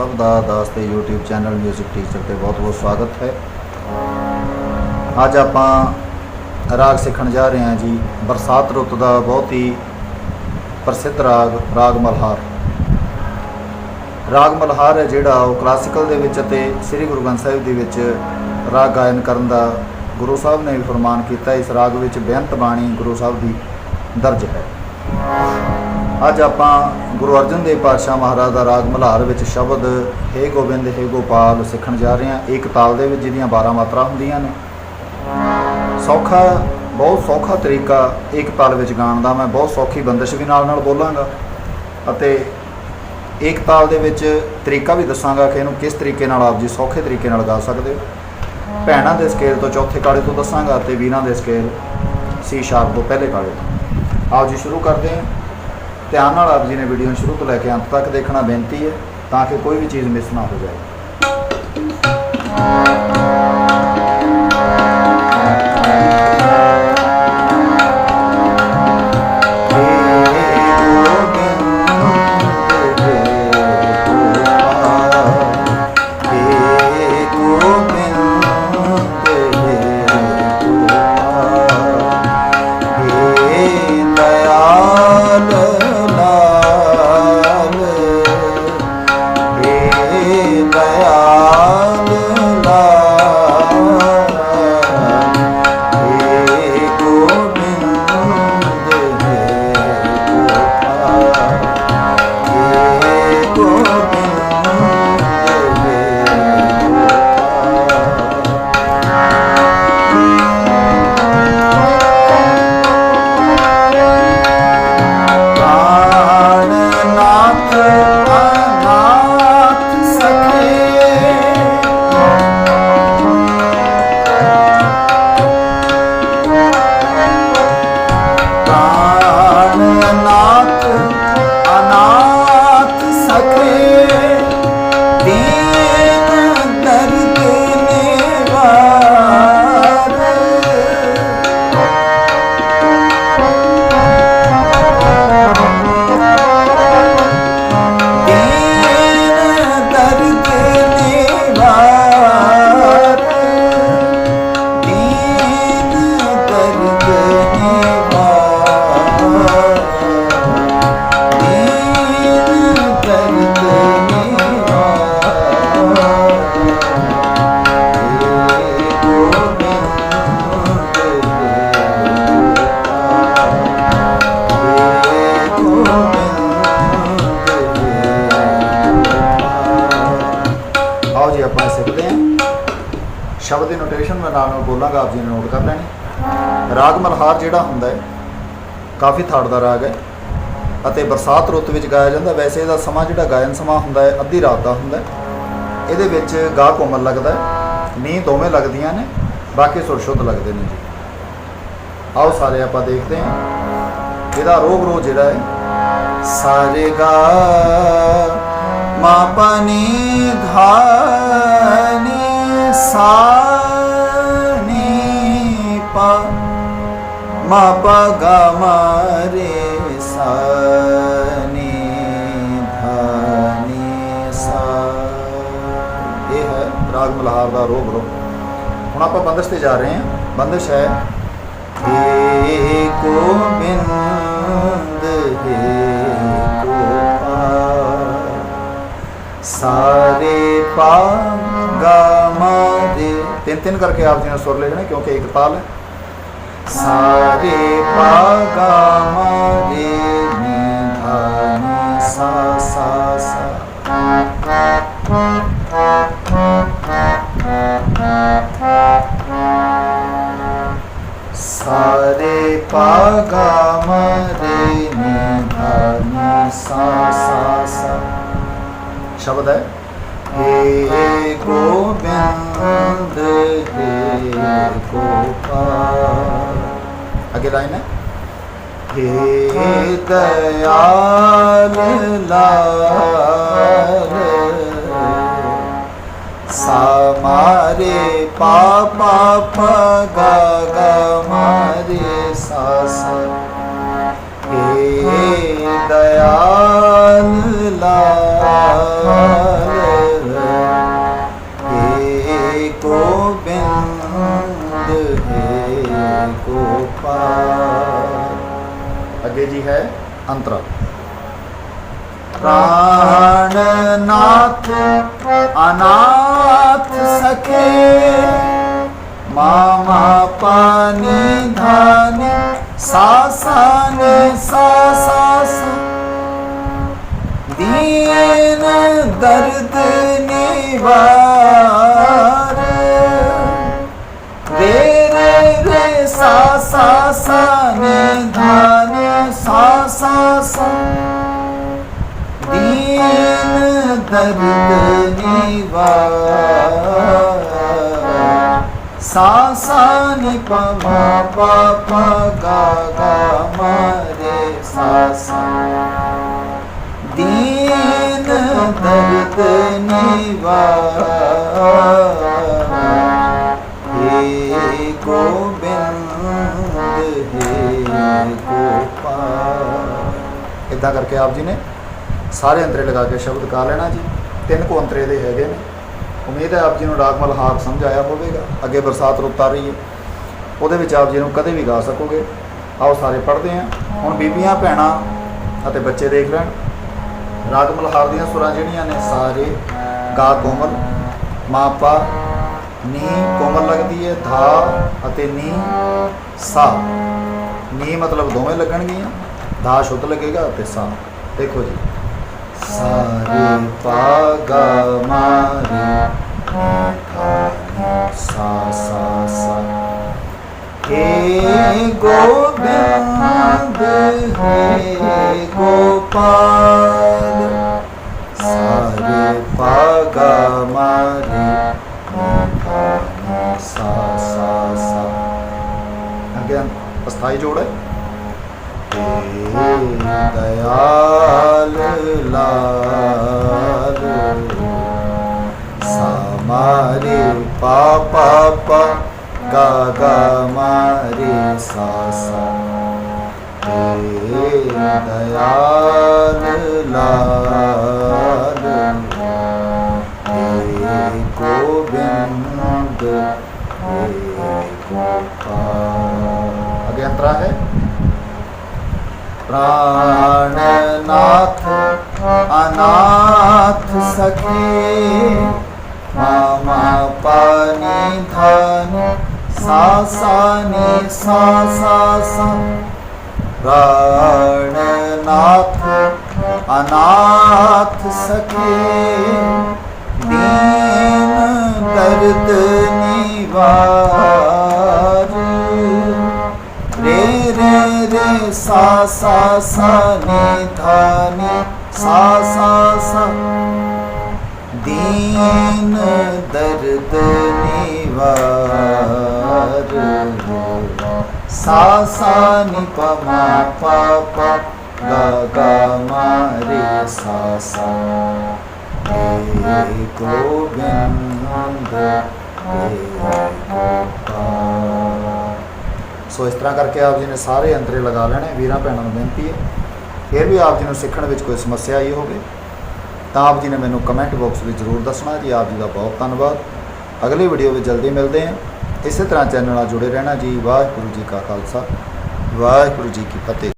ਸਭ ਦਾ ਦਾਸ ਤੇ YouTube channel 뮤직 teacher ਤੇ ਬਹੁਤ-ਬਹੁਤ ਸਵਾਗਤ ਹੈ। ਅੱਜ ਆਪਾਂ ਰਾਗ ਸਿੱਖਣ ਜਾ ਰਹੇ ਹਾਂ ਜੀ। ਬਰਸਾਤ ਰੁੱਤ ਦਾ ਬਹੁਤ ਹੀ ਪ੍ਰਸਿੱਧ ਰਾਗ ਰਾਗ ਮਲਹਾਰ। ਰਾਗ ਮਲਹਾਰ ਹੈ ਜਿਹੜਾ ਉਹ ਕਲਾਸੀਕਲ ਦੇ ਵਿੱਚ ਅਤੇ ਸ੍ਰੀ ਗੁਰੂ ਗ੍ਰੰਥ ਸਾਹਿਬ ਦੇ ਵਿੱਚ ਰਾਗ ਗਾਇਨ ਕਰਨ ਦਾ ਗੁਰੂ ਸਾਹਿਬ ਨੇ ਵੀ ਫਰਮਾਨ ਕੀਤਾ। ਇਸ ਰਾਗ ਵਿੱਚ ਬੇਅੰਤ ਬਾਣੀ ਗੁਰੂ ਸਾਹਿਬ ਦੀ ਦਰਜ ਹੈ। ਅੱਜ ਆਪਾਂ ਗੁਰੂ ਅਰਜਨ ਦੇਵ ਪਾਤਸ਼ਾਹ ਮਹਾਰਾਜ ਦਾ ਰਾਗ ਮਲਹਾਰ ਵਿੱਚ ਸ਼ਬਦ ਹੇ ਗੋਬਿੰਦ, ਹੇ ਗੋਪਾਲ ਸਿੱਖਣ ਜਾ ਰਹੇ ਹਾਂ। ਇੱਕ ਤਾਲ ਦੇ ਵਿੱਚ ਜਿਹਦੀਆਂ 12 ਮਾਤਰਾ ਹੁੰਦੀਆਂ ਨੇ। ਸੌਖਾ, ਬਹੁਤ ਸੌਖਾ ਤਰੀਕਾ ਇੱਕ ਤਾਲ ਵਿੱਚ ਗਾਉਣ ਦਾ। ਮੈਂ ਬਹੁਤ ਸੌਖੀ ਬੰਦਿਸ਼ ਵੀ ਨਾਲ ਨਾਲ ਬੋਲਾਂਗਾ ਅਤੇ ਇੱਕ ਤਾਲ ਦੇ ਵਿੱਚ ਤਰੀਕਾ ਵੀ ਦੱਸਾਂਗਾ ਕਿ ਇਹਨੂੰ ਕਿਸ ਤਰੀਕੇ ਨਾਲ ਆਪ ਜੀ ਸੌਖੇ ਤਰੀਕੇ ਨਾਲ ਗਾ ਸਕਦੇ ਹੋ। ਭੈਣਾਂ ਦੇ ਸਕੇਲ ਤੋਂ ਚੌਥੇ ਕਾੜੇ ਤੋਂ ਦੱਸਾਂਗਾ ਤੇ ਵੀਰਾਂ ਦੇ ਸਕੇਲ ਸੀ ਸ਼ਾਰਪ ਤੋਂ ਪਹਿਲੇ ਕਾੜੇ ਤੋਂ। ਆਓ ਜੀ ਸ਼ੁਰੂ ਕਰਦੇ ਹਾਂ। ਧਿਆਨ ਨਾਲ ਆਪ ਜੀ ਨੇ ਵੀਡੀਓ ਨੂੰ ਸ਼ੁਰੂ ਤੋਂ ਲੈ ਕੇ ਅੰਤ ਤੱਕ ਦੇਖਣਾ ਬੇਨਤੀ ਹੈ ਤਾਂ ਕਿ ਕੋਈ ਵੀ ਚੀਜ਼ ਮਿਸ ਨਾ ਹੋ ਜਾਏ। ਸ਼ਬਦ ਦੀ ਨੋਟੇਸ਼ਨ ਮੈਂ ਨਾਲ ਨਾਲ ਬੋਲਾਂਗਾ, ਆਪ ਜੀ ਨੇ ਨੋਟ ਕਰ ਲੈਣੀ। ਰਾਗ ਮਲਹਾਰ ਜਿਹੜਾ ਹੁੰਦਾ ਹੈ, ਕਾਫੀ ਥਾੜ ਦਾ ਰਾਗ ਹੈ ਅਤੇ ਬਰਸਾਤ ਰੁੱਤ ਵਿੱਚ ਗਾਇਆ ਜਾਂਦਾ ਵੈਸੇ ਇਹਦਾ ਸਮਾਂ ਜਿਹੜਾ ਗਾਇਨ ਸਮਾਂ ਹੁੰਦਾ ਹੈ, ਅੱਧੀ ਰਾਤ ਦਾ ਹੁੰਦਾ ਹੈ। ਇਹਦੇ ਵਿੱਚ ਗਾ ਕੋਮਲ ਲੱਗਦਾ ਹੈ, ਨੀਂਦ ਦੋਵੇਂ ਲੱਗਦੀਆਂ ਨੇ, ਬਾਕੀ ਸੁਰ ਸ਼ੁੱਧ ਲੱਗਦੇ ਨੇ ਜੀ। ਆਓ ਸਾਰੇ ਆਪਾਂ ਦੇਖਦੇ ਹਾਂ। ਇਹਦਾ ਰੋਗ ਰੋ ਜਿਹੜਾ ਹੈ, ਸਾਰੇ ਗਾ, ਮਾ ਪਨੀ ma pa ga ma re sa ni dha ni sa ਇਹ ਹੈ ਰਾਗ ਮਲਹਾਰ ਦਾ ਰੋਗ ਰੋ ਹੁਣ ਆਪਾਂ ਬੰਦਸ਼ ਤੇ ਜਾ ਰਹੇ ਹਾਂ ਬੰਦਸ਼ ਹੈ ਏ ਕੋ ਬਿੰਦ ਹੈ ਕੋ ਪਾ ਸਾਰੇ ਪਾ ਗਾ ਮਾ ਦੇ ਤਿੰਨ ਤਿੰਨ ਕਰਕੇ ਆਪ ਜੀ ਨੇ ਸੁਰ ਲੈ ਜਾਣਾ ਕਿਉਂਕਿ ਇੱਕ ਤਾਲ ਹੈ ਸਾਰੇ ਪਾ ਗਾ ਮਾ ਦੇ ਨੀ ਸਾ ਸਾ ਸਾ ਸਾਰੇ ਪਾ ਗਾ ਮਾ ਦੇ ਨੀ ਸਾ ਸਾ ਸਾ ਸ਼ਬਦ ਹੈ ਹੇ ਗੋਬਿੰਦ ਹੇ ਗੋਪਾਲ ਅਗੇ ਲਾਈਨ ਹੈ ਹੇ ਦਇਆਲ ਲਾਲ ਸਮਾਰੇ ਪਾਪਾ ਪਗਾ ਗਾ ਮਾਰੇ ਸਾਸਾ ਅੱਗੇ ਜੀ ਹੈ ਅੰਤਰਾ। ਪ੍ਰਾਣਨਾਥ ਅਨਾਥ ਸਖੇ ਮਾਮਾ ਪਾਨੀ ਧਾਨੀ ਸਾਸਾਨੀ ਸਾ ਸਾ ਸਾ ਦੀਨ ਦਰਦ ਨਿਵਾਰ ਰੇ ਰੇ ਰੇ ਸਾ ਸਾ ਸਾ ਨੀ ਧਾਨੀ। ਦਰਦ ਨਿਵਾਰ ਸਾ ਸਾ ਨੀ ਪ ਮ ਪ ਗਾ ਗਾ ਮ ਸਾ ਸਾ ਦੀਨ ਦਰਦ ਨਿਵਾਰ ਹੇ ਗੋਬਿੰਦ ਹੇ ਗੋਪਾਲ ਇਦਾਂ ਕਰਕੇ ਆਪ ਜੀ ਨੇ ਸਾਰੇ ਅੰਤਰੇ ਲਗਾ ਕੇ ਸ਼ਬਦ ਗਾ ਲੈਣਾ ਜੀ। ਤਿੰਨ ਕੋ ਅੰਤਰੇ ਦੇ ਹੈਗੇ ਨੇ। ਉਮੀਦ ਹੈ ਆਪ ਜੀ ਨੂੰ ਰਾਗ ਮਲਹਾਰ ਸਮਝ ਆਇਆ ਹੋਵੇਗਾ। ਅੱਗੇ ਬਰਸਾਤ ਰੁੱਤ ਆ ਰਹੀ ਹੈ। ਉਹਦੇ ਵਿੱਚ ਆਪ ਜੀ ਨੂੰ ਕਦੇ ਵੀ ਗਾ ਸਕੋਗੇ। ਆਓ ਸਾਰੇ ਪੜ੍ਹਦੇ ਹਾਂ। ਹੁਣ ਬੀਬੀਆਂ, ਭੈਣਾਂ ਅਤੇ ਬੱਚੇ ਦੇਖ ਲੈਣ। ਰਾਗ ਮਲਹਾਰ ਦੀਆਂ ਸੁਰਾਂ ਜਿਹੜੀਆਂ ਨੇ, ਸਾਰੇ ਗਾ ਕੋਮਲ। ਮਾਪਾ ਨੀ ਕੋਮਲ ਲੱਗਦੀ ਹੈ, ਧਾ ਅਤੇ ਨੀ ਸਾ। ਨੀ ਮਤਲਬ ਦੋਵੇਂ ਲੱਗਣਗੀਆਂ। ਧਾ ਸ਼ੁੱਧ ਲੱਗੇਗਾ ਅਤੇ ਸਾ। ਦੇਖੋ ਜੀ। Sari pa ga ma ri pa ni sa sa sa. He Gobind He Gopal Sari pa ga ma ri pa ni sa sa sa. Again, ਅਸਥਾਈ ਜੋੜ ਹੈ ਹੇ ਦਇਆਲ લારો સામારે પા પા પા ગા ગા મારે સા સા દયાલ લાલ ગોવિંદ અગે અંતરા હૈ પ્રાણનાથ अनाथ सखे मामा पानी धन सा सा नि सा सा सा प्राणनाथ अनाथ सखे दीन दर्द निवार रे रे रे सा सा सा नि धा ਸਾ ਨੀ ਪਮਾ ਪਾ ਪਾ ਸੋ ਇਸ ਤਰ੍ਹਾਂ ਕਰਕੇ ਆਪ ਜੀ ਨੇ ਸਾਰੇ ਅੰਤਰੇ ਲਗਾ ਲੈਣੇ। ਵੀਰਾਂ ਭੈਣਾਂ ਨੂੰ ਬੇਨਤੀ ਹੈ ਫਿਰ ਵੀ ਆਪ ਜੀ ਨੂੰ ਸਿੱਖਣ ਵਿੱਚ ਕੋਈ ਸਮੱਸਿਆ ਆਈ ਹੋਵੇ, ਤਾਂ ਆਪ ਜੀ ਨੇ ਮੈਨੂੰ ਕਮੈਂਟ ਬਾਕਸ ਵਿੱਚ ਜ਼ਰੂਰ ਦੱਸਣਾ। ਜੀ, ਆਪ ਜੀ ਦਾ ਬਹੁਤ ਧੰਨਵਾਦ। ਅਗਲੀ ਵੀਡੀਓ ਵਿੱਚ ਜਲਦੀ ਮਿਲਦੇ ਹਾਂ। ਇਸੇ ਤਰ੍ਹਾਂ ਚੈਨਲ ਨਾਲ ਜੁੜੇ ਰਹਿਣਾ ਜੀ। ਵਾਹਿਗੁਰੂ ਜੀ ਕਾ ਖਾਲਸਾ। ਵਾਹਿਗੁਰੂ ਜੀ ਕੀ ਫਤਿਹ।